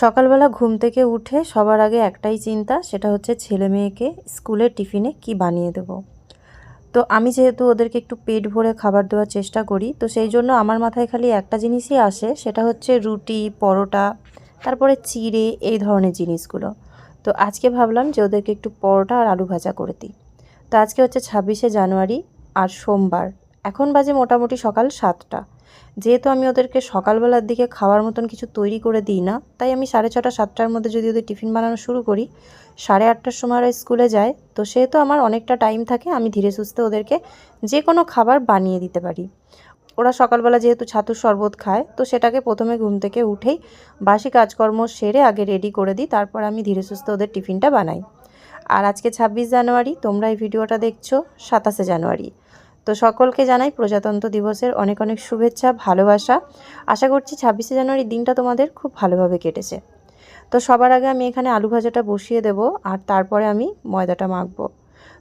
সকালবেলা ঘুম থেকে উঠে সবার আগে একটাই চিন্তা, সেটা হচ্ছে ছেলে মেয়েকে স্কুলের টিফিনে কি বানিয়ে দেবো। তো আমি যেহেতু ওদেরকে একটু পেট ভরে খাবার দেওয়ার চেষ্টা করি, তো সেই জন্য আমার মাথায় খালি একটা জিনিসই আসে, সেটা হচ্ছে রুটি, পরোটা, তারপরে চিড়ে, এই ধরনের জিনিসগুলো। তো আজকে ভাবলাম যে ওদেরকে একটু পরোটা আর আলু ভাজা করে দিই। তো আজকে হচ্ছে ছাব্বিশে জানুয়ারি আর সোমবার। এখন বাজে মোটামুটি সকাল সাতটা। যেহেতু আমি ওদেরকে সকালবেলার দিকে খাওয়ার মতন কিছু তৈরি করে দিই না, তাই আমি সাড়ে ছটা, সাতটার মধ্যে যদি ওদের টিফিন বানানো শুরু করি, সাড়ে আটটার সময় ওরা স্কুলে যায়, তো সেহেতু আমার অনেকটা টাইম থাকে, আমি ধীরে সুস্থে ওদেরকে যে কোনো খাবার বানিয়ে দিতে পারি। ওরা সকালবেলা যেহেতু ছাতুর শরবত খায়, তো সেটাকে প্রথমে ঘুম থেকে উঠেই বাসি কাজকর্ম সেরে আগে রেডি করে দিই, তারপর আমি ধীরে সুস্থে ওদের টিফিনটা বানাই। আর আজকে ছাব্বিশ জানুয়ারি, তোমরা এই ভিডিওটা দেখছ সাতাশে জানুয়ারি। তো সকলকে জানাই প্রজাতন্ত্র দিবসের অনেক অনেক শুভেচ্ছা, ভালোবাসা। আশা করছি ছাব্বিশে জানুয়ারির দিনটা তোমাদের খুব ভালোভাবে কেটেছে। তো সবার আগে আমি এখানে আলু ভাজাটা বসিয়ে দেব, আর তারপরে আমি ময়দাটা মাখবো।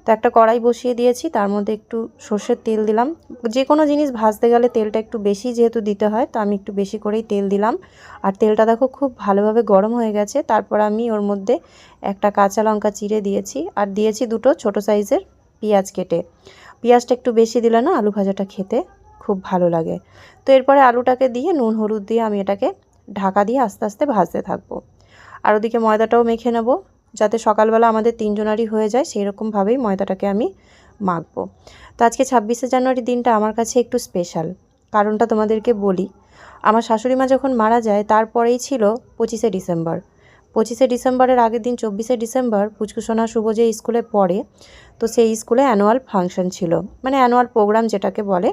তো একটা কড়াই বসিয়ে দিয়েছি, তার মধ্যে একটু সর্ষের তেল দিলাম। যে কোনো জিনিস ভাজতে গেলে তেলটা একটু বেশি যেহেতু দিতে হয়, তো আমি একটু বেশি করেই তেল দিলাম। আর তেলটা দেখো খুব ভালোভাবে গরম হয়ে গেছে, তারপর আমি ওর মধ্যে একটা কাঁচা লঙ্কা চিড়ে দিয়েছি। আর দিয়েছি দুটো ছোট সাইজের পেঁয়াজ কেটে। পেঁয়াজটা একটু বেশি দিলে না আলু ভাজাটা খেতে খুব ভালো লাগে। তো এরপরে আলুটাকে দিয়ে নুন, হলুদ দিয়ে আমি এটাকে ঢাকা দিয়ে আস্তে আস্তে ভাজতে থাকব। আর ওদিকে ময়দাটাও মেখে নেব যাতে সকালবেলা আমাদের তিনজনারই হয়ে যায় সেই রকমভাবেই ময়দাটাকে আমি মাখবো। তো আজকে ছাব্বিশে জানুয়ারি দিনটা আমার কাছে একটু স্পেশাল। কারণটা তোমাদেরকে বলি, আমার শাশুড়ি মা যখন মারা যায়, তারপরেই ছিল পঁচিশে ডিসেম্বর। পঁচিশে ডিসেম্বরের আগের দিন চব্বিশে ডিসেম্বর পুচকুসোনা শুভ যে স্কুলে পড়ে, তো সেই স্কুলে অ্যানুয়াল ফাংশন ছিল। মানে অ্যানুয়াল প্রোগ্রাম যেটাকে বলে।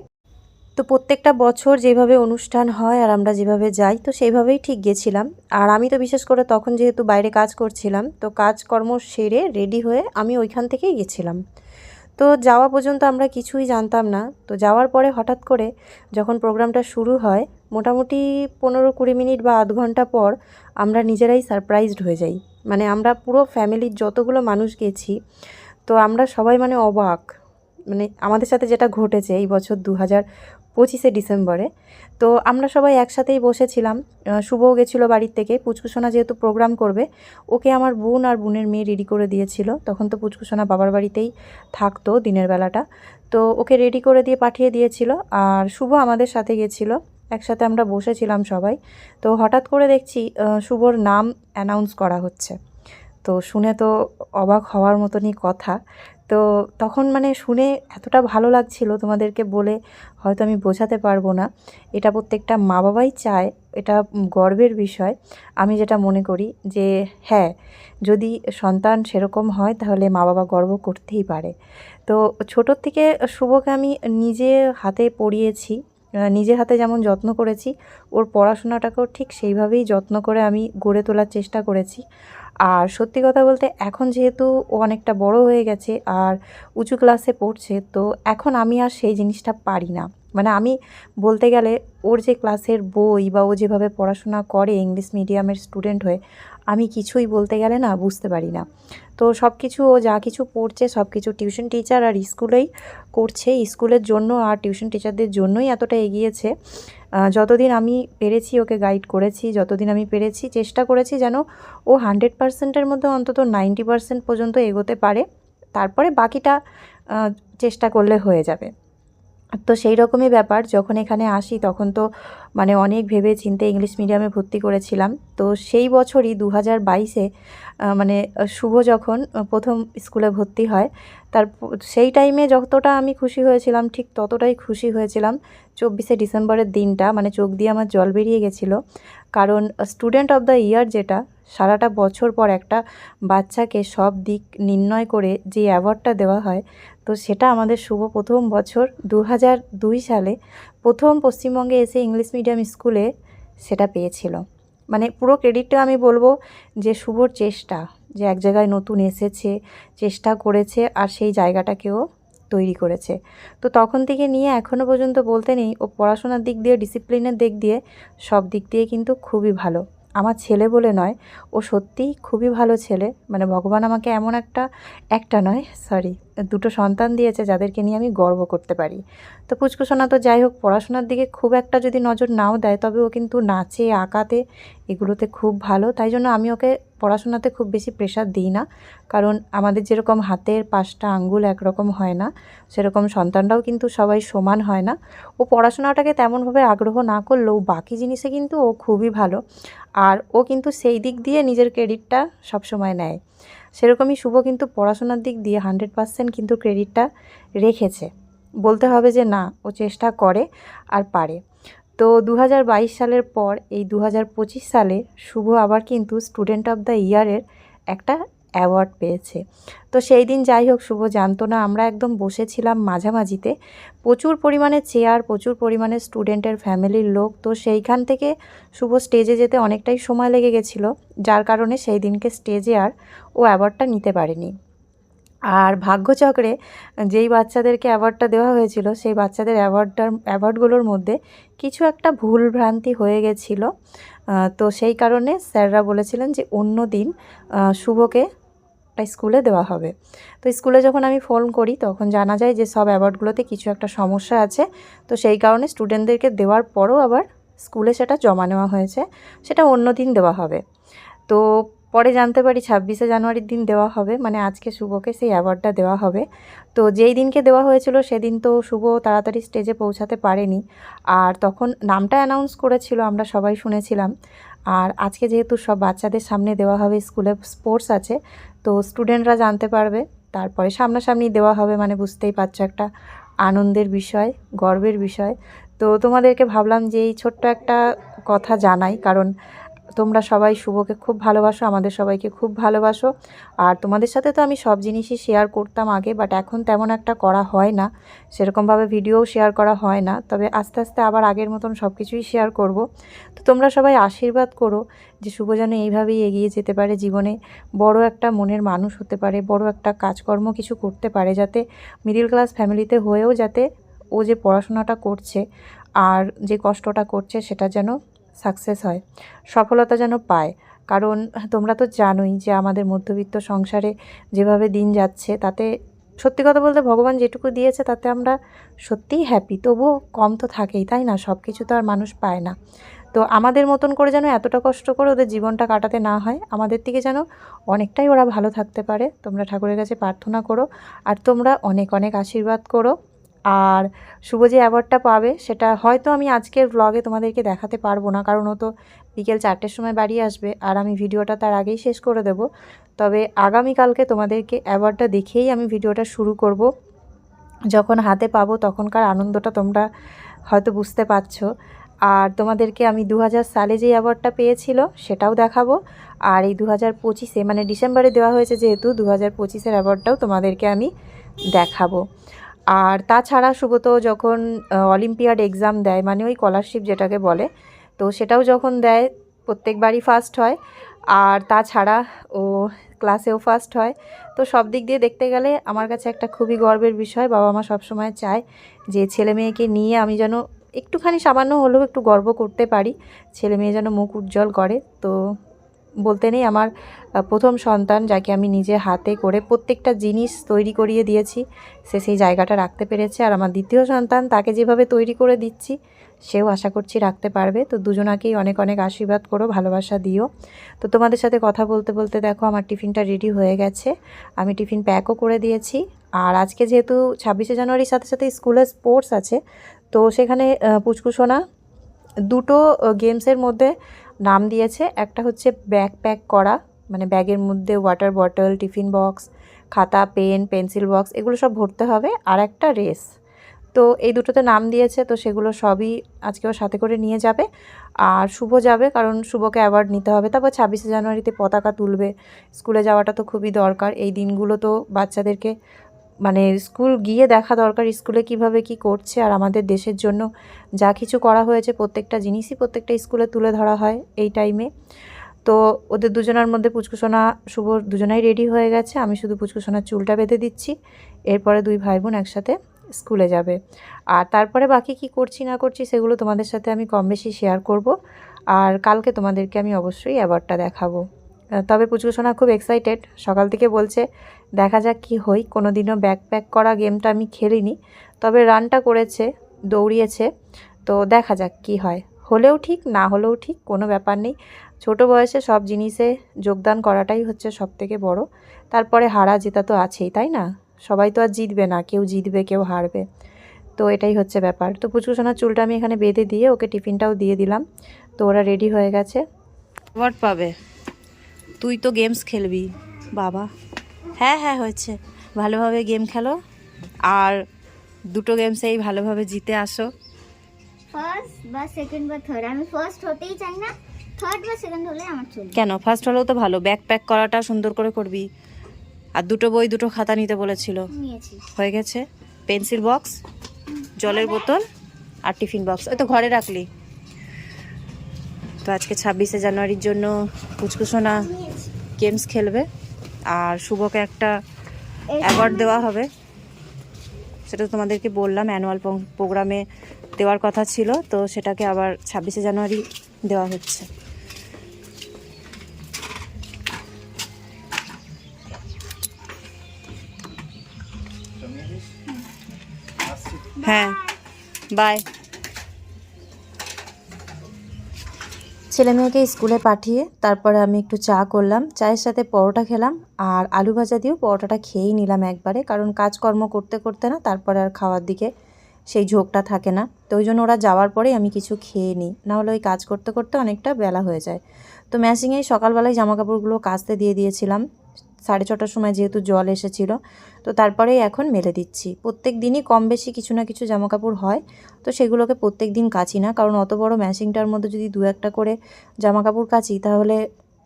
তো প্রত্যেকটা বছর যেভাবে অনুষ্ঠান হয় আর আমরা যেভাবে যাই, তো সেইভাবেই ঠিক গেছিলাম। আর আমি তো বিশেষ করে তখন যেহেতু বাইরে কাজ করছিলাম, তো কাজকর্ম সেরে রেডি হয়ে আমি ওইখান থেকেই গেছিলাম। তো যাওয়া পর্যন্ত আমরা কিছুই জানতাম না। তো যাওয়ার পরে হঠাৎ করে যখন প্রোগ্রামটা শুরু হয়, মোটামুটি পনেরো কুড়ি মিনিট বা আধ ঘণ্টা পর আমরা নিজেরাই সারপ্রাইজড হয়ে যাই। মানে আমরা পুরো ফ্যামিলির যতগুলো মানুষ গেছি, তো আমরা সবাই মানে অবাক। মানে আমাদের সাথে যেটা ঘটেছে এই বছর দু হাজার পঁচিশে ডিসেম্বরে। তো আমরা সবাই একসাথেই বসেছিলাম। শুভও গেছিল বাড়ির থেকে। পুচকুসোনা যেহেতু প্রোগ্রাম করবে, ওকে আমার বোন আর বোনের মেয়ে রেডি করে দিয়েছিল। তখন তো পুচকুসোনা বাবার বাড়িতেই থাকতো দিনের বেলাটা। তো ওকে রেডি করে দিয়ে পাঠিয়ে দিয়েছিল। আর শুভ আমাদের সাথে গেছিল। একসাথে আমরা বসেছিলাম সবাই। তো হঠাৎ করে দেখছি শুভর নাম অ্যানাউন্স করা হচ্ছে। তো শুনে তো অবাক হওয়ার মতনই কথা। তো তখন মানে শুনে এতটা ভালো লাগছিল তোমাদেরকে বলে, হয়তো আমি বোঝাতে পারব না। এটা প্রত্যেকটা মা বাবাই চায়, এটা গর্বের বিষয়। আমি যেটা মনে করি যে হ্যাঁ যদি সন্তান সেরকম হয় তাহলে মা বাবা গর্ব করতেই পারে। তো ছোটোর থেকে শুভকে আমি নিজে হাতে পড়িয়েছি নিজের হাতে যেমন যত্ন করেছি, ওর পড়াশোনাটাকেও ঠিক সেইভাবেই যত্ন করে আমি গড়ে তোলার চেষ্টা করেছি। আর সত্যি কথা বলতে এখন যেহেতু ও অনেকটা বড় হয়ে গেছে আর উঁচু ক্লাসে পড়ছে, তো এখন আমি আর সেই জিনিসটা পারি না। মানে আমি বলতে গেলে ওর যে ক্লাসের বই বা ও যেভাবে পড়াশোনা করে ইংলিশ মিডিয়ামের স্টুডেন্ট হয়ে, আমি কিছুই বলতে গেলে না বুঝতে পারি না। তো সব কিছু ও যা কিছু পড়ছে সব কিছু টিউশন টিচার আর স্কুলেই করছে। স্কুলের জন্য আর টিউশন টিচারদের জন্যই এতটা এগিয়েছে। যতদিন আমি পেরেছি ওকে গাইড করেছি, যতদিন আমি পেরেছি, চেষ্টা করেছি যেন ও হান্ড্রেড পার্সেন্টের মধ্যে অন্তত নাইনটি পার্সেন্ট পর্যন্ত এগোতে পারে। তারপরে বাকিটা চেষ্টা করলে হয়ে যাবে। তো সেই রকমই ব্যাপার, যখন এখানে আসি তখন তো মানে অনেক ভেবে চিনতে ইংলিশ মিডিয়ামে ভর্তি করেছিলাম। তো সেই বছরই দু হাজার বাইশে মানে শুভ যখন প্রথম স্কুলে ভর্তি হয় তার সেই টাইমে যতটা আমি খুশি হয়েছিলাম, ঠিক ততটাই খুশি হয়েছিলাম। চব্বিশে ডিসেম্বরের দিনটা মানে চোখ দিয়ে আমার জল বেরিয়ে গেছিল। কারণ স্টুডেন্ট অফ দ্য ইয়ার যেটা, সারাটা বছর পর একটা বাচ্চাকে সব দিক নির্ণয় করে যে অ্যাওয়ার্ডটা দেওয়া হয় তো সেটা আমাদের শুভ প্রথম বছর দু দুই সালে প্রথম পশ্চিমবঙ্গে এসে ইংলিশ মিডিয়াম স্কুলে সেটা পেয়েছিল। মানে পুরো ক্রেডিটটা আমি বলব যে শুভর চেষ্টা, যে এক জায়গায় নতুন এসেছে, চেষ্টা করেছে আর সেই জায়গাটাকেও তৈরি করেছে। তো তখন থেকে নিয়ে এখনও পর্যন্ত বলতে নেই, ও পড়াশোনার দিক দিয়ে ডিসিপ্লিনের দিক দিয়ে সব দিক দিয়ে কিন্তু খুবই ভালো। আমার ছেলে বলে নয়, ও সত্যিই খুবই ভালো ছেলে। মানে ভগবান আমাকে এমন একটা একটা নয় সরি দুটো সন্তান দিয়েছে যাদেরকে নিয়ে আমি গর্ব করতে পারি। তো পুচকুসোনা তো যাই হোক, পড়াশোনার দিকে খুব একটা যদি নজর নাও দেয়, তবে ও কিন্তু নাচে, আঁকাতে এগুলোতে খুব ভালো। তাই জন্য আমি ওকে পড়াশোনাতে খুব বেশি প্রেশার দিই না। কারণ আমাদের যেরকম হাতের পাঁচটা আঙ্গুল একরকম হয় না, সেরকম সন্তানরাও কিন্তু সবাই সমান হয় না। ও পড়াশোনাটাকে তেমনভাবে আগ্রহ না করলেও বাকি জিনিসে কিন্তু ও খুবই ভালো। আর ও কিন্তু সেই দিক দিয়ে নিজের ক্রেডিটটা সবসময় নেয়। সেরকমই শুভ কিন্তু পড়াশোনার দিক দিয়ে হান্ড্রেড পারসেন্ট কিন্তু ক্রেডিটটা রেখেছে। বলতে হবে যে না, ও চেষ্টা করে আর পারে। তো দু হাজার বাইশ সালের পর এই দু হাজার পঁচিশ সালে শুভ আবার কিন্তু স্টুডেন্ট অফ দ্য ইয়ারের একটা অ্যাওয়ার্ড পেয়েছে। তো সেই দিন যাই হোক, শুভ জানতো না আমরা একদম বসেছিলাম মাঝামাঝিতে। প্রচুর পরিমাণে চেয়ার, প্রচুর পরিমাণে স্টুডেন্টের ফ্যামিলির লোক। তো সেইখান থেকে শুভ স্টেজে যেতে অনেকটাই সময় লেগে গেছিল, যার কারণে সেই দিনকে স্টেজে আর ও অ্যাওয়ার্ডটা নিতে পারেনি। আর ভাগ্যচক্রে যেই বাচ্চাদেরকে অ্যাওয়ার্ডটা দেওয়া হয়েছিল, সেই বাচ্চাদের অ্যাওয়ার্ডটার, অ্যাওয়ার্ডগুলোর মধ্যে কিছু একটা ভুল ভ্রান্তি হয়ে গেছিল। তো সেই কারণে স্যাররা বলেছিলেন যে অন্য দিন শুভকে স্কুলে দেওয়া হবে। তো স্কুলে যখন আমি ফোন করি, তখন জানা যায় যে সব অ্যাওয়ার্ডগুলোতে কিছু একটা সমস্যা আছে। তো সেই কারণে স্টুডেন্টদেরকে দেওয়ার পরও আবার স্কুলে সেটা জমা নেওয়া হয়েছে। সেটা অন্য দিন দেওয়া হবে। তো পরে জানতে পারি ছাব্বিশে জানুয়ারির দিন দেওয়া হবে মানে আজকে শুভকে সেই অ্যাওয়ার্ডটা দেওয়া হবে। তো যেই দিনকে দেওয়া হয়েছিল সেদিন তো শুভ তাড়াতাড়ি স্টেজে পৌঁছাতে পারেনি। আর তখন নামটা অ্যানাউন্স করেছিল, আমরা সবাই শুনেছিলাম। আর আজকে যেহেতু সব বাচ্চাদের সামনে দেওয়া হবে, স্কুলে স্পোর্টস আছে, তো স্টুডেন্টরা জানতে পারবে। তারপরে সামনাসামনি দেওয়া হবে মানে বুঝতেই পারছ একটা আনন্দের বিষয়, গর্বের বিষয়। তো তোমাদেরকে ভাবলাম যে এই ছোট্ট একটা কথা জানাই, কারণ তোমরা সবাই শুভকে খুব ভালোবাসো, আমাদের সবাইকে খুব ভালোবাসো। আর তোমাদের সাথে তো আমি সব জিনিসই শেয়ার করতাম আগে বাট এখন তেমন একটা করা হয় না। সেরকমভাবে ভিডিও শেয়ার করা হয় না। তবে আস্তে আস্তে আবার আগের মতন সব কিছুই শেয়ার করব। তো তোমরা সবাই আশীর্বাদ করো যে শুভ যেন এইভাবেই এগিয়ে যেতে পারে জীবনে। বড় একটা মনের মানুষ হতে পারে, বড় একটা কাজকর্ম কিছু করতে পারে যাতে মিডিল ক্লাস ফ্যামিলিতে হয়েও যাতে ও যে পড়াশোনাটা করছে আর যে কষ্টটা করছে সেটা যেন সাকসেস হয়, সফলতা যেন পায়। কারণ তোমরা তো জানোই যে আমাদের মধ্যবিত্ত সংসারে যেভাবে দিন যাচ্ছে, তাতে সত্যি কথা বলতে ভগবান যেটুকু দিয়েছে, তাতে আমরা সত্যিই হ্যাপি তবুও কম তো থাকেই, তাই না? সব কিছু তো আর মানুষ পায় না। তো আমাদের মতন করে যেন এতটা কষ্ট করে ওদের জীবনটা কাটাতে না হয়, আমাদের থেকে যেন অনেকটাই ওরা ভালো থাকতে পারে। তোমরা ঠাকুরের কাছে প্রার্থনা করো, আর তোমরা অনেক অনেক আশীর্বাদ করো। আর শুভ যে অ্যাওয়ার্ডটা পাবে, সেটা হয়তো আমি আজকের ব্লগে তোমাদেরকে দেখাতে পারব না, কারণ ও তো বিকেল চারটের সময় বাড়ি আসবে, আর আমি ভিডিওটা তার আগেই শেষ করে দেব। তবে আগামীকালকে তোমাদেরকে অ্যাওয়ার্ডটা দেখেই আমি ভিডিওটা শুরু করব। যখন হাতে পাবো তখনকার আনন্দটা তোমরা হয়তো বুঝতে পারছ। আর তোমাদেরকে আমি দু হাজার সালে যে অ্যাওয়ার্ডটা পেয়েছিল, সেটাও দেখাবো। আর এই দু হাজার পঁচিশে মানে ডিসেম্বরে দেওয়া হয়েছে যেহেতু দু হাজার পঁচিশের অ্যাওয়ার্ডটাও তোমাদেরকে আমি দেখাবো। আর তাছাড়া সুব্রত যখন অলিম্পিয়াড এক্সাম দেয় মানে ওই স্কলারশিপ যেটাকে বলে, তো সেটাও যখন দেয়, প্রত্যেকবারই ফার্স্ট হয়। আর তাছাড়া ও ক্লাসেও ফার্স্ট হয়। তো সব দিক দিয়ে দেখতে গেলে আমার কাছে একটা খুবই গর্বের বিষয়। বাবা মা সবসময় চায় যে ছেলে মেয়েকে নিয়ে আমি যেন একটুখানি সামান্য হলেও একটু গর্ব করতে পারি। ছেলে মেয়ে যেন মুখ উজ্জ্বল করে। তো বলতে নেই, আমার প্রথম সন্তান যাকে আমি নিজে হাতে করে প্রত্যেকটা জিনিস তৈরি করিয়ে দিয়েছি, সে সেই জায়গাটা রাখতে পেরেছে। আর আমার দ্বিতীয় সন্তান তাকে যেভাবে তৈরি করে দিচ্ছি, সেও আশা করছি রাখতে পারবে। তো দুজনাকেই অনেক অনেক আশীর্বাদ করো, ভালোবাসা দিও। তো তোমাদের সাথে কথা বলতে বলতে দেখো, আমার টিফিনটা রেডি হয়ে গেছে। আমি টিফিন প্যাকও করে দিয়েছি। আর আজকে যেহেতু ছাব্বিশে জানুয়ারির সাথে সাথে স্কুলে স্পোর্টস আছে, তো সেখানে পুচকুসোনা দুটো গেমসের মধ্যে নাম দিয়েছে। একটা হচ্ছে ব্যাগ প্যাক করা মানে ব্যাগের মধ্যে ওয়াটার বটল টিফিন বক্স খাতা পেন পেন্সিল বক্স এগুলো সব ভরতে হবে। আর একটা রেস তো এই দুটোতে নাম দিয়েছে, তো সেগুলো সবই আজকে ওর সাথে করে নিয়ে যাবে। আর শুভ যাবে, কারণ শুভকে অ্যাওয়ার্ড নিতে হবে। তারপর ছাব্বিশে জানুয়ারিতে পতাকা তুলবে। স্কুলে যাওয়াটা তো খুবই দরকার। এই দিনগুলো তো বাচ্চাদেরকে মানে স্কুল গিয়ে দেখা দরকার, স্কুলে কীভাবে কি করছে আর আমাদের দেশের জন্য যা কিছু করা হয়েছে প্রত্যেকটা জিনিসই প্রত্যেকটা স্কুলে তুলে ধরা হয় এই টাইমে তো ওদের দুজনের মধ্যে পুচকুসোনা, শুভ দুজনাই রেডি হয়ে গেছে, আমি শুধু পুচকুসোনার চুলটা বেঁধে দিচ্ছি, এরপরে দুই ভাই বোন একসাথে স্কুলে যাবে। আর তারপরে বাকি কি করছি না করছি সেগুলো তোমাদের সাথে আমি কম বেশি শেয়ার করব। আর কালকে তোমাদেরকে আমি অবশ্যই অ্যাওয়ার্ডটা দেখাবো। তবে পুচকুসোনা খুব এক্সাইটেড সকাল থেকে বলছে দেখা যাক কি হই কোনো দিনও ব্যাক প্যাক করা গেমটা আমি খেলিনি, তবে রানটা করেছে, দৌড়িয়েছে। তো দেখা যাক কি হয়। হলেও ঠিক, না হলেও ঠিক, কোনো ব্যাপার নেই। ছোট বয়সে সব জিনিসে যোগদান করাটাই হচ্ছে সব থেকে বড়। তারপরে হারা জেতা তো আছেই, তাই না? সবাই তো আর জিতবে না, কেউ জিতবে, কেউ হারবে। তো এটাই হচ্ছে ব্যাপার। তো পুচকুসোনার চুলটা আমি এখানে বেঁধে দিয়ে ওকে টিফিনটাও দিয়ে দিলাম। তো ওরা রেডি হয়ে গেছে। পাবে। তুই তো গেমস খেলবি, বাবা। হ্যাঁ হ্যাঁ হয়েছে। ভালোভাবে গেম খেলো। আর দুটো গেমসেই ভালোভাবে জিতে আসো। ফার্স্ট বা সেকেন্ড বা থার্ড আমি ফার্স্ট হতেই চাই না থার্ড বা সেকেন্ড হলে আমার চলবে। কেন? ফার্স্ট হলেও তো ভালো। ব্যাক প্যাক করাটা সুন্দর করে করবি। আর দুটো বই দুটো খাতা নিতে বলেছিল। হয়ে গেছে। পেন্সিল বক্স জলের বোতল আর টিফিন বক্স ওই তো ঘরে রাখলি। তো আজকে ছাব্বিশে জানুয়ারির জন্য নিয়েছি। গেমস খেলবে। আর শুভকে একটা অ্যাওয়ার্ড দেওয়া হবে। সেটা তোমাদেরকে বললাম অ্যানুয়াল প্রোগ্রামে দেওয়ার কথা ছিল তো সেটাকে আবার ছাব্বিশে জানুয়ারি দেওয়া হচ্ছে। হ্যাঁ বাই ছেলে মেয়েকে স্কুলে পাঠিয়ে তারপরে আমি একটু চা করলাম, চায়ের সাথে পরোটা খেলাম আর আলু ভাজা দিয়েও পরোটাটা খেয়েই নিলাম একবারে, কারণ কাজকর্ম করতে করতে না তারপরে আর খাওয়ার দিকে সেই ঝোঁকটা থাকে না। তো ওই জন্য ওরা যাওয়ার পরেই আমি কিছু খেয়ে নিই নাহলে ওই কাজ করতে করতে অনেকটা বেলা হয়ে যায়। তো ম্যাশিংয়েই সকালবেলায় জামাকাপড়গুলো কাচতে দিয়ে দিয়েছিলাম। সাড়ে ছটার সময় যেহেতু জল এসেছিল, তো তারপরেই এখন মেলে দিচ্ছি। প্রত্যেক দিনই কম বেশি কিছু না কিছু জামা কাপড় হয়, তো সেগুলোকে প্রত্যেক দিন কাচি না, কারণ অত বড় ম্যাশিংটার মধ্যে যদি দু একটা করে জামা কাপড় কাচি, তাহলে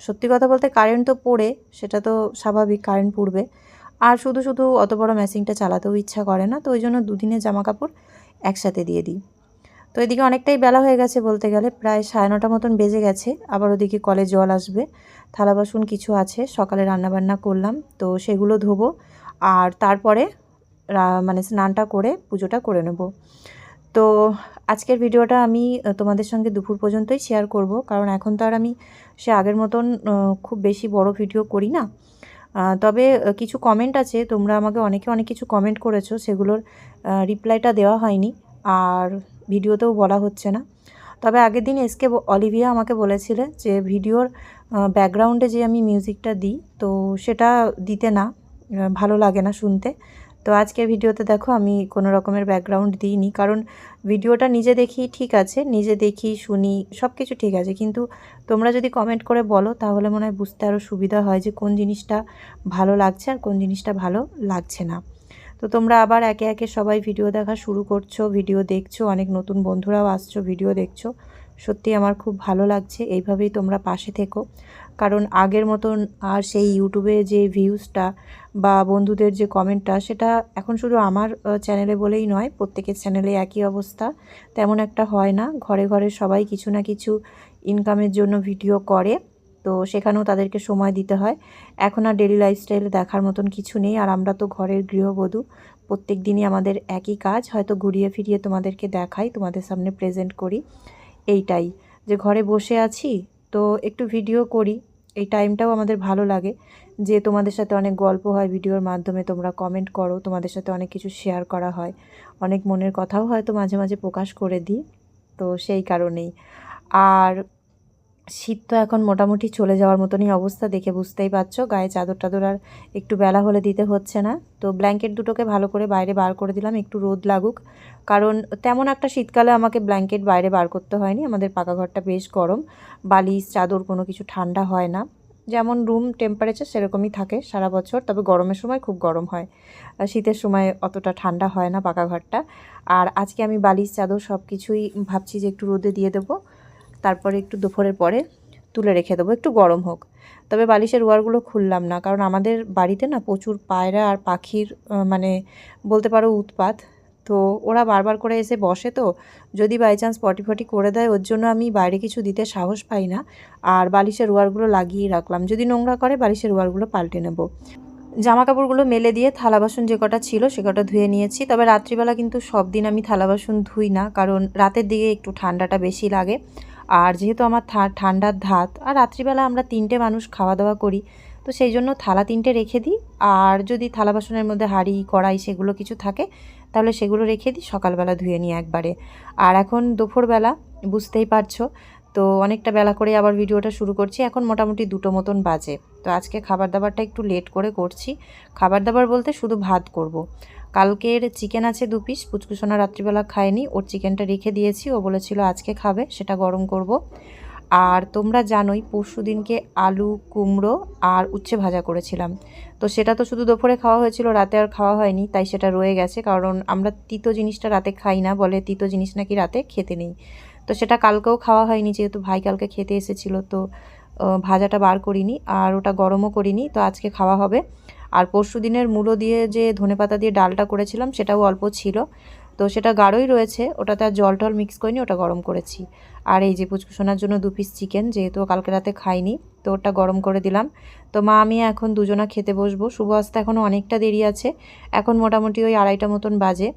সত্যি কথা বলতে কারেন্ট তো পড়ে, সেটা তো স্বাভাবিক কারেন্ট পড়বে। আর শুধু শুধু অত বড় মেশিনটা চালাতেও ইচ্ছা করে না, তো ওই জন্য দুদিনের জামা কাপড় একসাথে দিয়ে দিই। তো এদিকে অনেকটাই বেলা হয়ে গেছে বলতে গেলে, প্রায় সাড়ে নটা মতন বেজে গেছে। আবার ওদিকে কলে জল আসবে। থালা বাসন কিছু আছে, সকালে রান্নাবান্না করলাম, তো সেগুলো ধোবো। আর তারপরে মানে স্নানটা করে পুজোটা করে নেব। তো আজকের ভিডিওটা আমি তোমাদের সঙ্গে দুপুর পর্যন্তই শেয়ার করব। কারণ এখন তো আর আমি সে আগের মতন খুব বেশি বড় ভিডিও করি না। তবে কিছু কমেন্ট আছে। তোমরা আমাকে অনেকে অনেক কিছু কমেন্ট করেছ। সেগুলোর রিপ্লাইটা দেওয়া হয়নি। আর ভিডিওতেও বলা হচ্ছে না। তবে আগের দিন এসকে অলিভিয়া আমাকে বলেছিলে যে ভিডিওর ব্যাকগ্রাউন্ডে যে আমি মিউজিকটা দিই, তো সেটা দিতে না ভালো লাগে না শুনতে। তো আজকের ভিডিওতে দেখো আমি কোনো রকমের ব্যাকগ্রাউন্ড দিইনি, কারণ ভিডিওটা নিজে দেখি ঠিক আছে, নিজে দেখি, শুনি সব কিছু ঠিক আছে। কিন্তু তোমরা যদি কমেন্ট করে বলো, তাহলে মনে হয় বুঝতে আরও সুবিধা হয় যে কোন জিনিসটা ভালো লাগছে আর কোন জিনিসটা ভালো লাগছে না। তো তোমরা আবার একে একে সবাই ভিডিও দেখা শুরু করছ, ভিডিও দেখছ, অনেক নতুন বন্ধুরাও আসছো, ভিডিও দেখছ। সত্যি আমার খুব ভালো লাগছে, এইভাবেই তোমরা পাশে থেকো। কারণ আগের মতন আর সেই ইউটিউবে যে ভিউজটা বা বন্ধুদের যে কমেন্টটা, সেটা এখন শুধু আমার চ্যানেলে বলেই নয়, প্রত্যেকের চ্যানেলে একই অবস্থা। তেমন একটা হয় না, ঘরে ঘরে সবাই কিছু না কিছু ইনকামের জন্য ভিডিও করে। তো সেখানেও তাদেরকে সময় দিতে হয়। এখন আর ডেলি লাইফস্টাইল দেখার মতন কিছু নেই। আর আমরা তো ঘরের গৃহবধূ। প্রত্যেক দিনই আমাদের একই কাজ। হয়তো ঘুরিয়ে ফিরিয়ে তোমাদেরকে দেখাই, তোমাদের সামনে প্রেজেন্ট করি। এইটাই। যে ঘরে বসে আছি, তো একটু ভিডিও করি। এই টাইমটাও আমাদের ভালো লাগে। যে তোমাদের সাথে অনেক গল্প হয় ভিডিওর মাধ্যমে, তোমরা কমেন্ট করো। তোমাদের সাথে অনেক কিছু শেয়ার করা হয়। অনেক মনের কথাও হয়তো মাঝে মাঝে প্রকাশ করে দিই। তো সেই কারণেই। আর শীত তো এখন মোটামুটি চলে যাওয়ার মতনই অবস্থা, দেখে বুঝতেই পারছ। গায়ে চাদর টাদর আর একটু বেলা হলে দিতে হচ্ছে না। তো ব্ল্যাঙ্কেট দুটোকে ভালো করে বাইরে বার করে দিলাম, একটু রোদ লাগুক। কারণ তেমন একটা শীতকালে আমাকে ব্ল্যাঙ্কেট বাইরে বার করতে হয়নি, আমাদের পাকা ঘরটা বেশ গরম। বালিশ, চাদর কোনো কিছু ঠান্ডা হয় না। যেমন রুম টেম্পারেচার সেরকমই থাকে সারা বছর, তবে গরমের সময় খুব গরম হয়। শীতের সময় অতটা ঠান্ডা হয় না পাকা ঘরটা। আর আজকে আমি বালিশ, চাদর সব কিছুই ভাবছি যে একটু রোদে দিয়ে দেবো। তারপরে একটু দুপুরের পরে তুলে রেখে দেবো। একটু গরম হোক। তবে বালিশের ওয়ারগুলো খুললাম না, কারণ আমাদের বাড়িতে না প্রচুর পায়রা আর পাখির মানে বলতে পারো উৎপাত। তো ওরা বারবার করে এসে বসে তো, যদি বাই চান্স পটি ফটি করে দেয়, ওর জন্য আমি বাইরে কিছু দিতে সাহস পাই না। আর বালিশের ওয়ারগুলো লাগিয়ে রাখলাম। যদি নোংরা করে, বালিশের ওয়ারগুলো পাল্টে নেব। জামা কাপড়গুলো মেলে দিয়ে থালা বাসন যে কটা ছিল, সে কটা ধুয়ে নিয়েছি। তবে রাত্রিবেলা কিন্তু সব দিন আমি থালা বাসন ধুই না, কারণ রাতের দিকে একটু ঠান্ডাটা বেশি লাগে। আর যেহেতু আমার ঠান্ডার ধাত, আর রাত্রিবেলা আমরা তিনটে মানুষ খাওয়া দাওয়া করি, তো সেই জন্য থালা তিনটে রেখে দিই। আর যদি থালা বাসনের মধ্যে হাঁড়ি, কড়াই সেগুলো কিছু থাকে, তাহলে সেগুলো রেখে দিই সকালবেলা ধুয়ে নিই একবারে। আর এখন দুপুরবেলা, বুঝতেই পারছ, তো অনেকটা বেলা করে আবার ভিডিওটা শুরু করছি। এখন মোটামুটি দুটো মতন বাজে, তো আজকে খাবার দাবারটা একটু লেট করে করছি। খাবার দাবার বলতে শুধু ভাত করব। কালকের চিকেন আছে দু পিস পুচকুসোনা রাত্রিবেলা খায়নি, ওর চিকেনটা রেখে দিয়েছি, ও বলেছিল আজকে খাবে, সেটা গরম করব। আর তোমরা জানোই পরশু দিনকে আলু, কুমড়ো আর উচ্ছে ভাজা করেছিলাম। তো সেটা তো শুধু দুপুরে খাওয়া হয়েছিল, রাতে আর খাওয়া হয়নি, তাই সেটা রয়ে গেছে, কারণ আমরা তিতো জিনিসটা রাতে খাই না, বলে তিতো জিনিস নাকি রাতে খেতে নেই। তো সেটা কালকেও খাওয়া হয়নি, যেহেতু ভাই কালকে খেতে এসেছিল, তো ভাজাটা বার করিনি, আর ওটা গরমও করিনি, তো আজকে খাওয়া হবে। আর পরশু দিনের মূলো দিয়ে যে ধনেপাতা দিয়ে ডালটা করেছিলাম, সেটাও অল্প ছিল। তো সেটা গাঢ়ই রয়েছে, ওটাতে আর জল টল মিক্স করিনি, ওটা গরম করেছি। আর এই যে পুচকুসোনার জন্য দু পিস চিকেন যেহেতু কালকে রাতে খাইনি, তো ওটা গরম করে দিলাম। তো মা, আমি এখন দুজনা খেতে বসবো। শুভ আসতে এখনও অনেকটা দেরি আছে, এখন মোটামুটি ওই আড়াইটা মতন বাজে।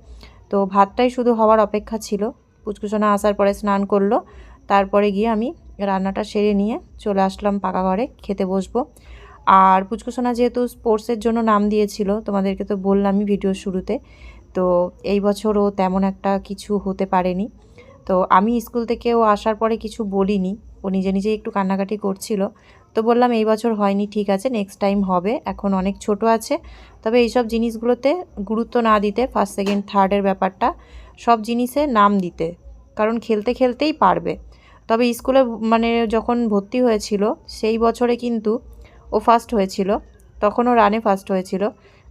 তো ভাতটাই শুধু হওয়ার অপেক্ষা ছিল। পুচকুসোনা আসার পরে স্নান করল। তারপরে গিয়ে আমি রান্নাটা সেরে নিয়ে চলে আসলাম পাকা ঘরে, খেতে বসবো। আর পুচকুসোনা যেহেতু স্পোর্টসের জন্য নাম দিয়েছিল, তোমাদেরকে তো বললামই ভিডিও শুরুতে, তো এই বছরও তেমন একটা কিছু হতে পারেনি। তো আমি স্কুল থেকে ও আসার পরে কিছু বলিনি, ও নিজে নিজেই একটু কান্নাকাটি করছিল, তো বললাম এই বছর হয়নি, ঠিক আছে নেক্সট টাইম হবে, এখন অনেক ছোট আছে, তবে এইসব জিনিসগুলোতে গুরুত্ব না দিতে ফার্স্ট সেকেন্ড থার্ডের ব্যাপারটা, সব জিনিসে নাম দিতে, কারণ খেলতে খেলতেই পারবে। তবে স্কুলে মানে যখন ভর্তি হয়েছিল, সেই বছরে কিন্তু ও ফার্স্ট হয়েছিল। তখন ও রানে ফার্স্ট হয়েছিল।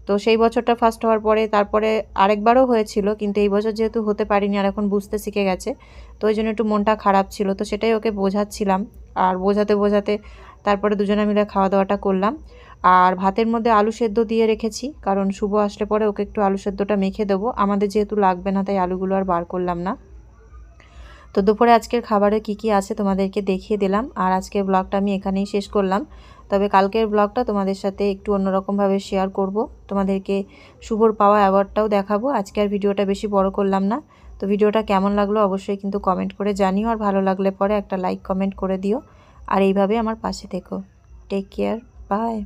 তো সেই বছরটা ফার্স্ট হওয়ার পরে তারপরে আরেকবারও হয়েছিল, কিন্তু এই বছর যেহেতু হতে পারিনি আর এখন বুঝতে শিখে গেছে, তো ওই জন্য একটু মনটা খারাপ ছিল। তো সেটাই ওকে বোঝাচ্ছিলাম আর বোঝাতে বোঝাতে তারপরে দুজনে মিলে খাওয়া দাওয়াটা করলাম। আর ভাতের মধ্যে আলু সেদ্ধ দিয়ে রেখেছি, কারণ শুভ আসলে পরে ওকে একটু আলু সেদ্ধটা মেখে দেবো। আমাদের যেহেতু লাগবে না, তাই আলুগুলো আর বার করলাম না। তো দুপুরে আজকের খাবারে কি কি আছে তোমাদেরকে দেখিয়ে দিলাম, আর আজকের ব্লগটা আমি এখানেই শেষ করলাম। তবে কালকের ব্লগটা তোমাদের সাথে একটু অন্যরকমভাবে শেয়ার করব। তোমাদেরকে শুভর পাওয়া অ্যাওয়ার্ডটাও দেখাবো আজকে আর ভিডিওটা বেশি বড় করলাম না। তো ভিডিওটা কেমন লাগল অবশ্যই কিন্তু কমেন্ট করে জানিও, আর ভালো লাগলে পরে একটা লাইক কমেন্ট করে দিও। আর এইভাবে আমার পাশে থেকো। Take care bye